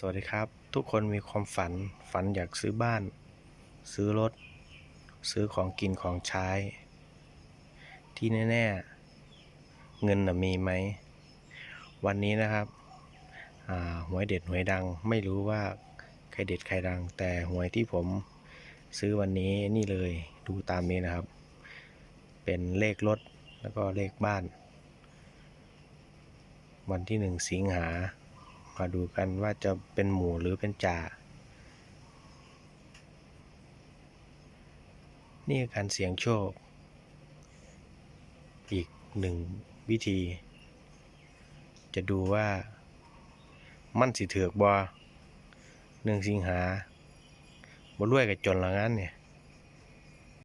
สวัสดีครับ ทุกคนมีความฝันฝันอยากซื้อบ้าน ซื้อรถ ซื้อของกินของใช้ ที่แน่ ๆ เงินนะมีไหม วันนี้นะครับหวยเด็ดหวยดังไม่รู้ว่าใครเด็ดใครดัง แต่หวยที่ผมซื้อวันนี้นี่เลยดูตามนี้นะครับ เป็นเลขรถแล้วก็เลขบ้าน วันที่หนึ่งสิงหา มาดูกันว่าจะเป็นหมูหรือเป็นจ่า นี่การเสี่ยงโชค อีกหนึ่งวิธี จะดูว่ามั่นสิเถือกบอหนึ่งสิงหาบ่รวยกับจนละงั้นเนี่ย